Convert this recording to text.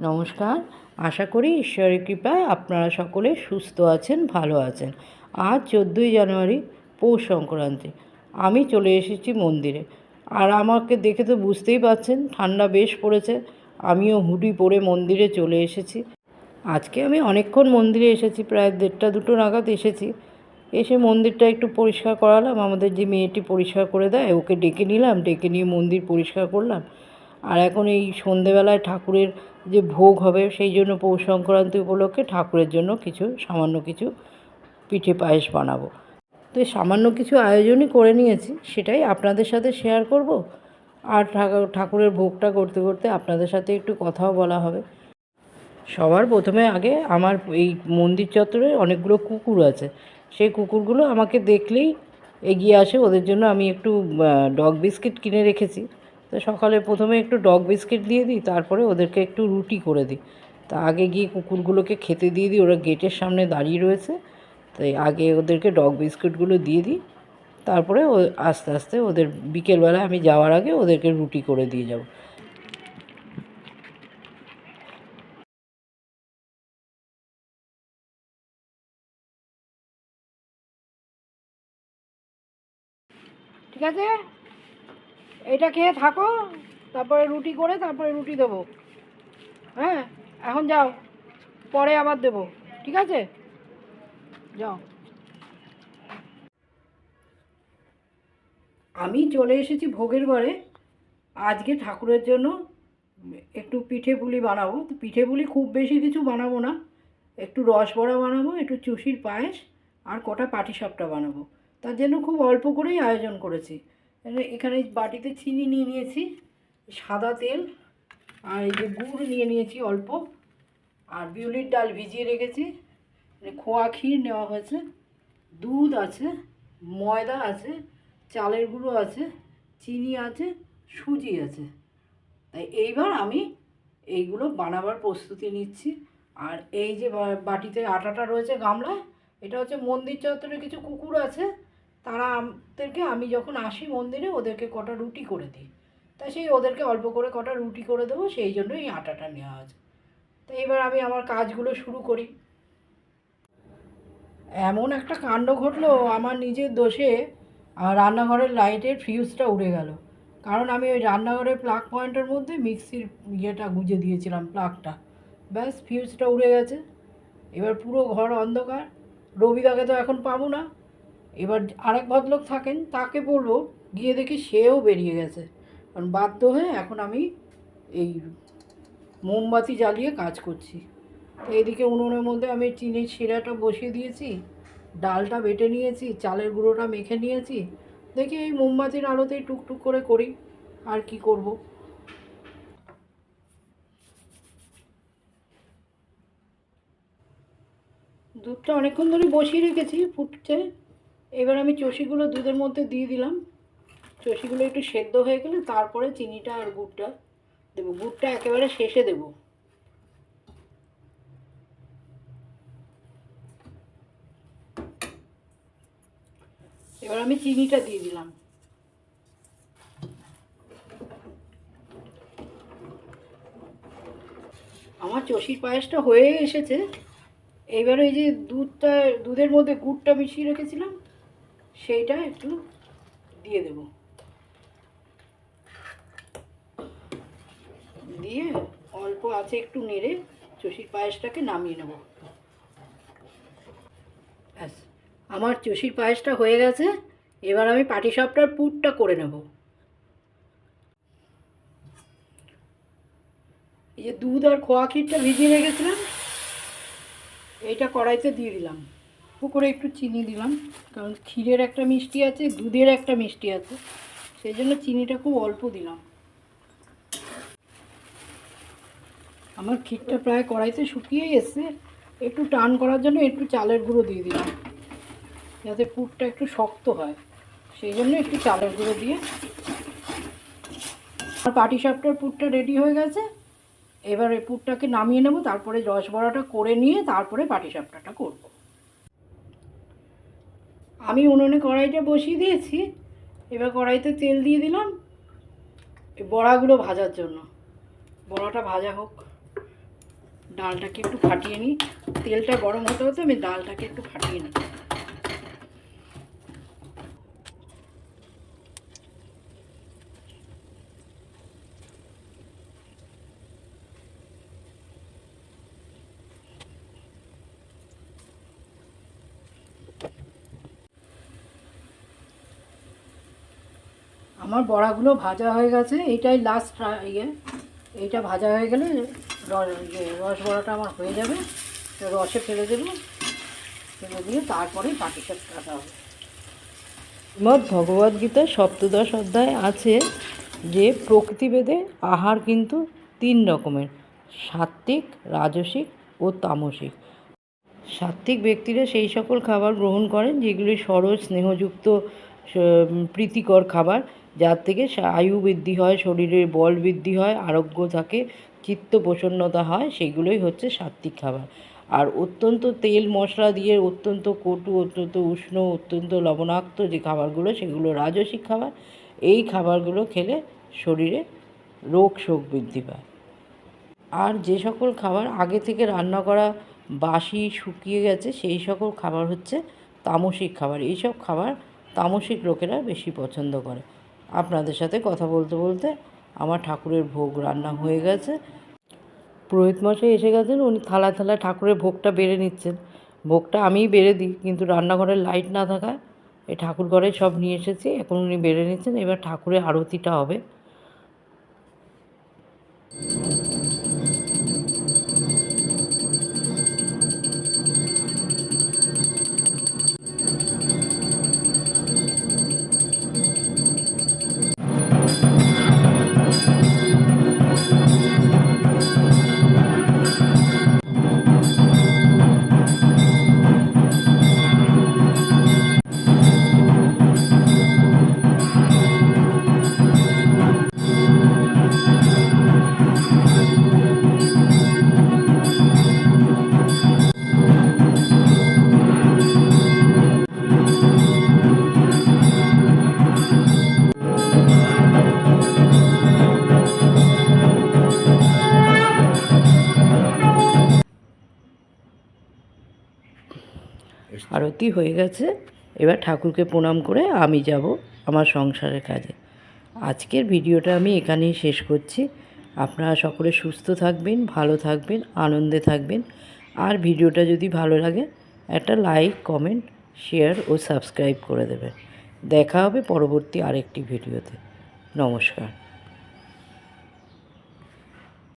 নমস্কার। আশা করি ঈশ্বরের কৃপায় আপনারা সকলে সুস্থ আছেন, ভালো আছেন। আজ চোদ্দোই জানুয়ারি, পৌষ সংক্রান্তি। আমি চলে এসেছি মন্দিরে। আর আমাকে দেখে তো বুঝতেই পারছেন ঠান্ডা বেশ পড়েছে। আমিও হুডি পরে মন্দিরে চলে এসেছি। আজকে আমি অনেকক্ষণ মন্দিরে এসেছি, প্রায় দেড়টা দুটো নাগাদ এসেছি। এসে মন্দিরটা একটু পরিষ্কার করালাম। আমাদের যে মেয়েটি পরিষ্কার করে দেয়, ওকে ডেকে নিলাম। ডেকে নিয়ে মন্দির পরিষ্কার করলাম। আর এখন এই সন্ধেবেলায় ঠাকুরের যে ভোগ হবে সেই জন্য পৌষ সংক্রান্তি উপলক্ষে ঠাকুরের জন্য কিছু, সামান্য কিছু পিঠে পায়েস বানাবো। তো এই সামান্য কিছু আয়োজনই করে নিয়েছি, সেটাই আপনাদের সাথে শেয়ার করব। আর ঠাকুর- ঠাকুরের ভোগটা করতে করতে আপনাদের সাথে একটু কথাও বলা হবে। সবার প্রথমে আগে আমার এই মন্দির চত্বরে অনেকগুলো কুকুর আছে। সেই কুকুরগুলো আমাকে দেখলেই এগিয়ে আসে, ওদের জন্য আমি একটু ডগ বিস্কিট কিনে রেখেছি। তো সকালে প্রথমে একটু ডগ বিস্কিট দিয়ে দিই, তারপরে ওদেরকে একটু রুটি করে দিই। তা আগে গিয়ে কুকুরগুলোকে খেতে দিয়ে দিই, ওরা গেটের সামনে দাঁড়িয়ে রয়েছে। তাই আগে ওদেরকে ডগ বিস্কিটগুলো দিয়ে দিই, তারপরে ও আস্তে আস্তে ওদের বিকেলবেলা আমি যাওয়ার আগে ওদেরকে রুটি করে দিয়ে যাব। ঠিক আছে? এটা খেয়ে থাকো, তারপরে রুটি করে তারপরে রুটি দেবো। হ্যাঁ এখন যাও, পরে আবার দেবো, ঠিক আছে? যাও। আমি চলে এসেছি ভোগের ঘরে। আজকে ঠাকুরের জন্য একটু পিঠে পুলি বানাবো। তো পিঠে পুলি খুব বেশি কিছু বানাবো না। একটু রস বড়া বানাবো, একটু চুষির পায়েস আর কটা পাটিসাপটা বানাবো। তার জন্য খুব অল্প করেই আয়োজন করেছি। এখানে- বাটিতে চিনি নিয়ে নিয়েছি, সাদা তেল, আর এই যে গুড় নিয়ে নিয়েছি অল্প, আর বিউলির ডাল ভিজিয়ে রেখেছি। খোয়া ক্ষীর নেওয়া হয়েছে, দুধ আছে, ময়দা আছে, চালের গুঁড়ো আছে, চিনি আছে, সুজি আছে। তাই এইবার আমি এইগুলো বানাবার প্রস্তুতি নিচ্ছি। আর এই যে বাটিতে আটাটা রয়েছে গামলায়, এটা হচ্ছে মন্দির চত্বরে কিছু কুকুর আছে তারা আমাদেরকে, আমি যখন আসি মন্দিরে, ওদেরকে কটা রুটি করে দিই। তা সেই ওদেরকে অল্প করে কটা রুটি করে দেবো, সেই জন্য এই আটাটা নেওয়া আছে তো এবার আমি আমার কাজগুলো শুরু করি। এমন একটা কাণ্ড ঘটলো, আমার নিজের দোষে রান্নাঘরের লাইটের ফিউজটা উড়ে গেল। কারণ আমি ওই রান্নাঘরের প্লাগ পয়েন্টের মধ্যে মিক্সির ইয়েটা গুঁজে দিয়েছিলাম প্লাগটা ব্যাস ফিউজটা উড়ে গেছে। এবার পুরো ঘর অন্ধকার। রবিদাকে তো এখন পাবো না। এবার আরেক ভদ্রলোক থাকেন, তাকে বলব, গিয়ে দেখি সেও বেরিয়ে গেছে। কারণ বাধ্য হয়ে এখন আমি এই মোমবাতি জ্বালিয়ে কাজ করছি। এইদিকে উনুনের মধ্যে আমি চিনির শিরাটা বসিয়ে দিয়েছি, ডালটা বেটে নিয়েছি, চালের গুঁড়োটা মেখে নিয়েছি। দেখি এই মোমবাতির আলোতেই টুকটুক করে করি, আর কি করব। দুধটা অনেকক্ষণ ধরে বসিয়ে রেখেছি, ফুটছে। এবার আমি চষিগুলো দুধের মধ্যে দিয়ে দিলাম। চষিগুলো একটু সেদ্ধ হয়ে গেলে তারপরে চিনিটা আর গুড়টা দেবো। গুড়টা একেবারে শেষে দেবো। এবার আমি চিনিটা দিয়ে দিলাম। আমার চষির পায়েসটা হয়ে এসেছে। এইবার ওই যে দুধটা, দুধের মধ্যে গুড়টা মিশিয়ে রেখেছিলাম সেইটা একটু দিয়ে দেব। দিয়ে অল্প আছে একটু নেড়ে চষির পায়েসটাকে নামিয়ে নেব। ব্যাস, আমার চষির পায়েসটা হয়ে গেছে, এবার আমি পাটিসাপটার পুরটা করে নেব। এই যে দুধ আর খোয়া ক্ষীরটা ভিজিয়ে রেখেছিলাম, এইটা কড়াইতে দিয়ে দিলাম। উপর একটু চিনি দিলাম, কারণ ক্ষীরের একটা মিষ্টি আছে, দুধের একটা মিষ্টি আছে, সেই জন্য চিনিটা খুব অল্প দিলাম। আমার ক্ষীরটা প্রায় কড়াইতে শুকিয়ে এসছে, একটু টান করার জন্য একটু চালের গুঁড়ো দিয়ে দিলাম, যাতে পুরটা একটু শক্ত হয়, সেই জন্য একটু চালের গুঁড়ো দিয়ে। আর পাটিসাপটার পুরটা রেডি হয়ে গেছে, এবার এই পুরটাকে নামিয়ে নেব, তারপরে রস বড়াটা করে নিয়ে তারপরে পাটিসাপটাটা করব। আমি উনুনে কড়াইটা বসিয়ে দিয়েছি, এবার কড়াইতে তেল দিয়ে দিলাম বড়াগুলো ভাজার জন্য। বড়াটা ভাজা হোক, ডালটাকে একটু ফাটিয়ে নিই। তেলটা গরম হতে হতে আমি ডালটাকে একটু ফাটিয়ে নিই। আমার বড়াগুলো ভাজা হয়ে গেছে, এইটাই লাস্ট ইয়ে এইটা ভাজা হয়ে গেলে ইয়ে রস বড়াটা আমার হয়ে যাবে রসে ফেলে দেবো, ফেলে দিয়ে তারপরে সব কাটা হবে। শ্রীমদ্ ভগবদ্গীতা সপ্তদশ অধ্যায় আছে যে প্রকৃতিভেদে আহার কিন্তু তিন রকমের, সাত্ত্বিক, রাজসিক ও তামসিক। সাত্ত্বিক ব্যক্তিরা সেই সকল খাবার গ্রহণ করেন যেগুলি সরল, স্নেহযুক্ত প্রীতিকর খাবার। যার থেকে আয়ু বৃদ্ধি হয়, শরীরের বল বৃদ্ধি হয়, আরোগ্য থাকে চিত্ত প্রসন্নতা হয়, সেগুলোই হচ্ছে সাত্ত্বিক খাবার। আর অত্যন্ত তেল মশলা দিয়ে অত্যন্ত কটু, অত্যন্ত উষ্ণ, অত্যন্ত লবণাক্ত যে খাবারগুলো, সেগুলো রাজসিক খাবার। এই খাবারগুলো খেলে শরীরে রোগ শোক বৃদ্ধি পায়। আর যে সকল খাবার আগে থেকে রান্না করা বাসি শুকিয়ে গেছে, সেই সকল খাবার হচ্ছে তামসিক খাবার। এইসব খাবার তামসিক লোকেরা বেশি পছন্দ করে। আপনাদের সাথে কথা বলতে বলতে আমার ঠাকুরের ভোগ রান্না হয়ে গেছে। পুরোহিত মশাই এসে গেছেন, উনি থালা থালায় ঠাকুরের ভোগটা বেড়ে নিচ্ছেন। ভোগটা আমিই বেড়ে দিই, কিন্তু রান্নাঘরের লাইট না থাকায় এই ঠাকুর ঘরে সব নিয়ে এসেছি, এখন উনি বেড়ে নিচ্ছেন, এবার ঠাকুরের আরতিটা হবে। আরতি হয়ে গেছে। এবার ঠাকুরকে প্রণাম করে আমি যাব আমার সংসারের কাজে। আজকের ভিডিওটা আমি এখানেই শেষ করছি। আপনারা সকলে সুস্থ থাকবেন, ভালো থাকবেন, আনন্দে থাকবেন। আর ভিডিওটা যদি ভালো লাগে, একটা লাইক, কমেন্ট, শেয়ার ও সাবস্ক্রাইব করে দেবেন। দেখা হবে পরবর্তী আরেকটি ভিডিওতে। নমস্কার।